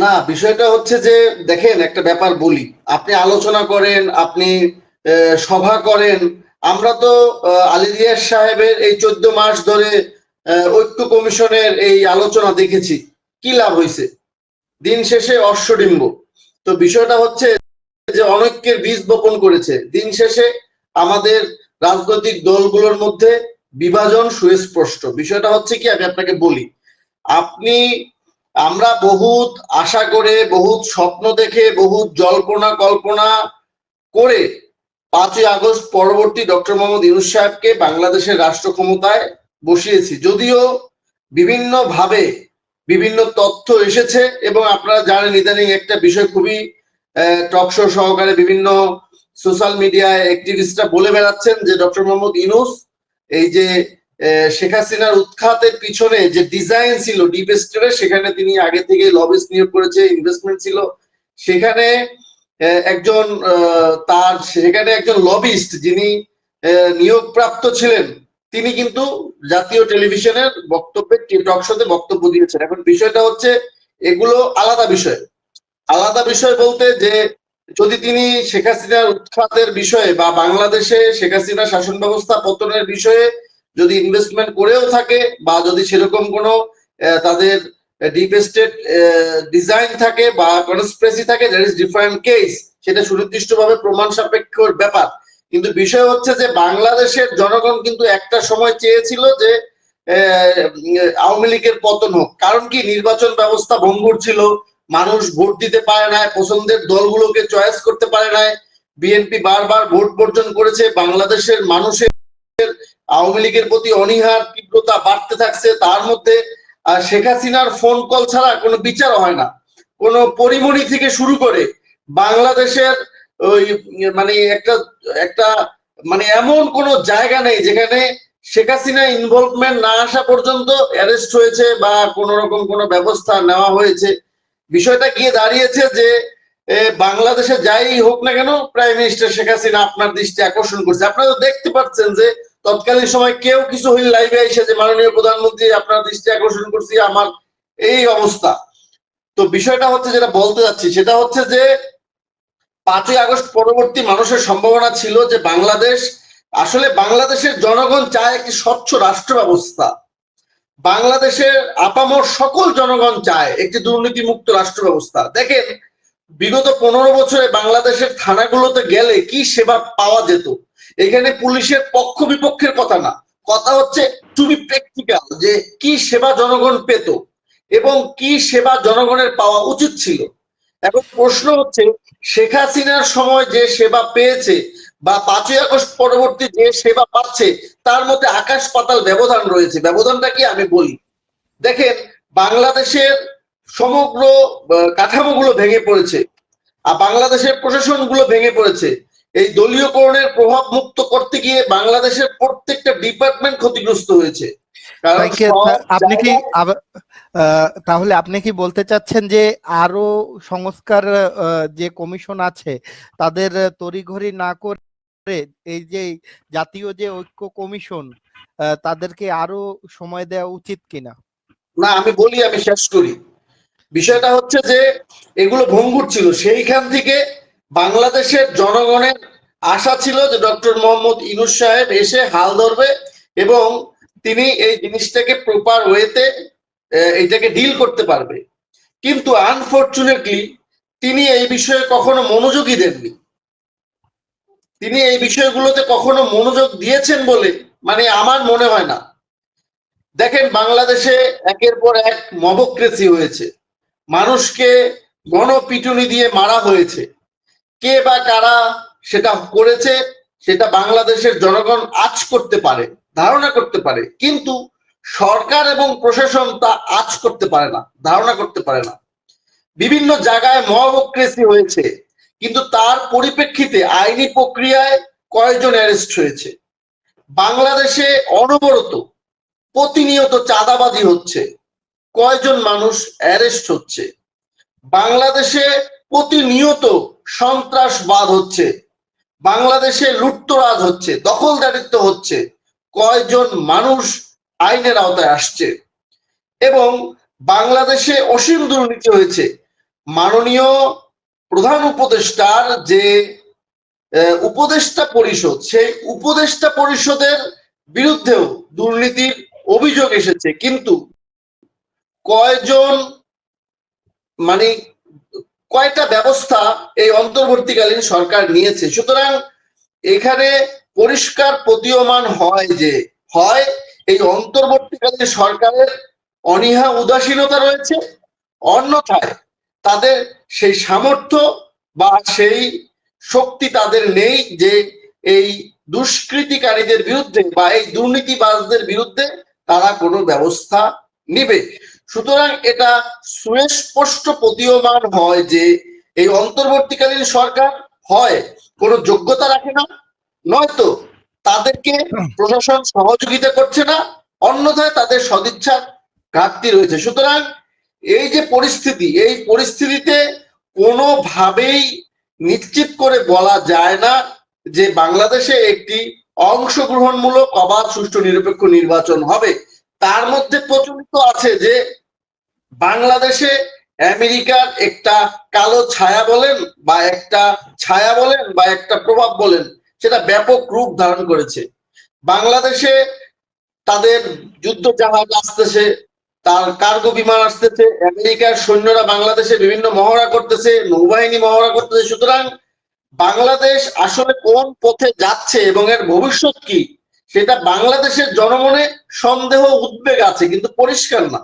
না বিষয়টা হচ্ছে যে দেখেন একটা ব্যাপার বলি। আপনি আলোচনা করেন আপনি সভা করেন। আমরা তো আহ, আলী সাহেবের এই চোদ্দ মাস ধরে ঐক্য কমিশনের এই আলোচনা দেখেছি। কি লাভ হয়েছে দিন শেষে অশ্বডিম্ব। তো বিষয়টা হচ্ছে যে অনৈক্যের বীজ বপন করেছে। দিন শেষে আমাদের রাজনৈতিক দলগুলোর মধ্যে বিভাজন সুস্পষ্ট। বিষয়টা হচ্ছে কি আমি আপনাকে বলি। আপনি আমরা বহুত আশা করে, বহুত স্বপ্ন দেখে, বহুত জল্পনা কল্পনা করে পাঁচই আগস্ট পরবর্তী ডক্টর মোহাম্মদ ইউনুস সাহেবকে বাংলাদেশের রাষ্ট্র ক্ষমতায় বসিয়েছি। যদিও বিভিন্ন ভাবে বিভিন্ন তথ্য এসেছে এবং আপনারা জানেন ইদানিং একটা বিষয় খুবই টকশো সহকারে বিভিন্ন সোশ্যাল মিডিয়ায় অ্যাক্টিভিস্টরা বলে বেড়াচ্ছেন যে ডক্টর মোহাম্মদ ইউনুস এই যে শেখ হাসিনার উৎখাতের পিছনে যে ডিজাইন ছিল ডিপ সেখানে তিনি আগে থেকে লবিস নিয়োগ করেছে ইনভেস্টমেন্ট ছিল। সেখানে একজন তার, সেখানে একজন লবিস্ট যিনি নিয়োগপ্রাপ্ত ছিলেন, তিনি কিন্তু জাতীয় টেলিভিশনের বক্তব্যে টক শোতে বক্তব্য দিয়েছেন। এখন বিষয়টা হচ্ছে, এগুলো আলাদা বিষয়। আলাদা বিষয় বলতে যে, যদি তিনি শেখ হাসিনার উৎখাতের বিষয়ে বা বাংলাদেশে শেখ হাসিনা শাসন ব্যবস্থা পতনের বিষয়ে যদি ইনভেস্টমেন্ট করেও থাকে বা যদি সেরকম কোনো তাদের ডিপ ডিজাইন থাকে বা কনস্পিরেসি থাকে দ্যাট ইজ ডিফারেন্ট কেস সেটা সুনির্দিষ্টভাবে প্রমাণ সাপেক্ষ ব্যাপার। কিন্তু বিষয় হচ্ছে যে বাংলাদেশের জনগণ কিন্তু একটা সময় চেয়েছিল যে আওয়ামী লীগের পতন হোক। কারণ কি? নির্বাচন ব্যবস্থা ভঙ্গুর ছিল, মানুষ ভোট দিতে পারে না পছন্দের দলগুলোকে চয়েস করতে পারে না বিএনপি বারবার ভোট বর্জন করেছে, বাংলাদেশের মানুষের আওয়ামী লীগের প্রতি অনীহার তীব্রতা বাড়তে থাকছে, তার মধ্যে শেখ হাসিনার ফোন কল ছাড়া কোনো বিচার হয় না। কোনো পরিমণি থেকে শুরু করে বাংলাদেশের ওই মানে একটা একটা মানে এমন কোনো জায়গা নেই যেখানে শেখ হাসিনা ইনভলভমেন্ট না আসা পর্যন্ত অ্যারেস্ট হয়েছে বা কোনো রকম কোনো ব্যবস্থা নেওয়া হয়েছে। বিষয়টা গিয়ে দাঁড়িয়েছে যে বাংলাদেশে যাই হোক না কেন প্রাইম মিনিস্টার শেখ হাসিনা আপনার দৃষ্টি আকর্ষণ করছে। আপনারা দেখতে পাচ্ছেন যে তৎকালীন সময় কেউ কিছু হইল লাইভে এসে যে মাননীয় প্রধানমন্ত্রী আপনার দৃষ্টি আকর্ষণ করছি, আমার এই অবস্থা। তো বিষয়টা হচ্ছে যেটা বলতে যাচ্ছি, সেটা হচ্ছে যে পাঁচই আগস্ট পরবর্তী মানুষের সম্ভাবনা ছিল যে বাংলাদেশ, আসলে বাংলাদেশের জনগণ চায় একটি স্বচ্ছ রাষ্ট্র ব্যবস্থা। বাংলাদেশের আপামর সকল জনগণ চায় একটি দুর্নীতিমুক্ত রাষ্ট্র ব্যবস্থা। দেখেন, বিগত পনেরো বছরে বাংলাদেশের থানাগুলোতে গেলে কি সেবা পাওয়া যেত? এখানে পুলিশের পক্ষ বিপক্ষের কথা না। কথা হচ্ছে বি প্র্যাকটিক্যাল যে কি সেবা জনগণ পেত এবং কি সেবা জনগণের পাওয়া উচিত ছিল। এখন প্রশ্ন হচ্ছে, শেখ হাসিনার সময় যে সেবা পেয়েছে বা পাঁচই আগস্ট পরবর্তী যে সেবা পাচ্ছে, তার মধ্যে আকাশ পাতাল ব্যবধান রয়েছে। ব্যবধানটা কি আমি বলি? দেখেন, বাংলাদেশের সমগ্র কাঠামোগুলো ভেঙে পড়েছে। আর বাংলাদেশের প্রশাসনগুলো ভেঙে পড়েছে। এই দলীয়করণের প্রভাব মুক্ত করতে গিয়ে বাংলাদেশের প্রত্যেকটা ডিপার্টমেন্ট ক্ষতিগ্রস্ত হয়েছে। আপনি কি তাহলে আপনি কি বলতে চাচ্ছেন যে আরও সংস্কার যে কমিশন আছে তাদের তড়িঘড়ি না করে এই যে জাতীয় যে ঐক্য কমিশন তাদেরকে আরও সময় দেওয়া উচিত কিনা? না আমি বলি আমি শেষ করি। বিষয়টা হচ্ছে যে এগুলো ভঙ্গুর ছিল। সেইখান থেকে বাংলাদেশের জনগণের আশা ছিল যে ডক্টর মোহাম্মদ ইনুস সাহেব এসে হাল ধরবে এবং তিনি এই জিনিসটাকে প্রপার ওয়েতে এটাকে ডিল করতে পারবে। কিন্তু আনফর্চুনেটলি তিনি এই বিষয়ে কখনো মনোযোগই দেননি। তিনি এই বিষয়গুলোতে কখনো মনোযোগ দিয়েছেন বলে মানে আমার মনে হয় না। দেখেন, বাংলাদেশে একের পর এক মবক্রেসি হয়েছে। মানুষকে গণপিটুনি দিয়ে মারা হয়েছে। কে বা কারা সেটা করেছে, সেটা বাংলাদেশের জনগণ আজ করতে পারে, ধারণা করতে পারে, কিন্তু সরকার এবং প্রশাসন তা আজ করতে পারে না, ধারণা করতে পারে না। বিভিন্ন জায়গায় মবক্রেসি হয়েছে, কিন্তু তার পরিপ্রেক্ষিতে আইনি প্রক্রিয়ায় কয়েকজন অ্যারেস্ট হয়েছে। বাংলাদেশে অনবরত প্রতিনিয়ত চাঁদাবাজি হচ্ছে, কয়জন মানুষ অ্যারেস্ট হচ্ছে। বাংলাদেশে প্রতিনিয়ত সন্ত্রাসবাদ হচ্ছে। বাংলাদেশে লুটতরাজ হচ্ছে, দখলদারিত্ব হচ্ছে। কয়জন মানুষ আইনের আওতায় আসছে। এবং বাংলাদেশে অসীম দুর্নীতি হয়েছে। মাননীয় প্রধান উপদেষ্টার যে উপদেষ্টা পরিষদ, সেই উপদেষ্টা পরিষদের বিরুদ্ধেও দুর্নীতির অভিযোগ এসেছে। কিন্তু কয়জন মানে কয়টা ব্যবস্থা এই অন্তর্বর্তীকালীন সরকার নিয়েছে? সুতরাং এখানে পরিষ্কার প্রতীয়মান হয় যে, হয় এই অন্তর্বর্তীকালীন সরকারের অনীহা, উদাসীনতা রয়েছে, অন্যথায় তাদের সেই সামর্থ্য বা সেই শক্তি তাদের নেই যে এই দুষ্কৃতিকারীদের বিরুদ্ধে বা এই দুর্নীতিবাজদের বিরুদ্ধে তারা কোনো ব্যবস্থা নিবে। সুতরাং এটা সুস্পষ্ট প্রতীয়মান হয় যে এই অন্তর্বর্তীকালীন সরকার হয় কোনো যোগ্যতা রাখে না নয়তো তাদেরকে প্রশাসন সহযোগিতা করছে না অন্যথায় তাদের সদিচ্ছার ঘাটতি রয়েছে। সুতরাং এই যে পরিস্থিতি এই পরিস্থিতিতে কোনোভাবেই নিশ্চিত করে বলা যায় না যে বাংলাদেশে একটি অংশগ্রহণমূলক অবাধ সুষ্ঠু নিরপেক্ষ নির্বাচন হবে। তার মধ্যে প্রচলিত আছে যে বাংলাদেশে আমেরিকার একটা কালো ছায়া বলেন বা একটা ছায়া বলেন বা একটা প্রভাব বলেন, সেটা ব্যাপক রূপ ধারণ করেছে। বাংলাদেশে তাদের যুদ্ধ জাহাজ আসতেছে, তার কার্গো বিমান আসতেছে, আমেরিকার সৈন্যরা বাংলাদেশে বিভিন্ন মহড়া করতেছে, নৌবাহিনী মহড়া করতেছে। সুতরাং বাংলাদেশ আসলে কোন পথে যাচ্ছে এবং এর ভবিষ্যৎ কি? সেটা বাংলাদেশের জনমনে সন্দেহ উদ্বেগ আছে কিন্তু পরিষ্কার না।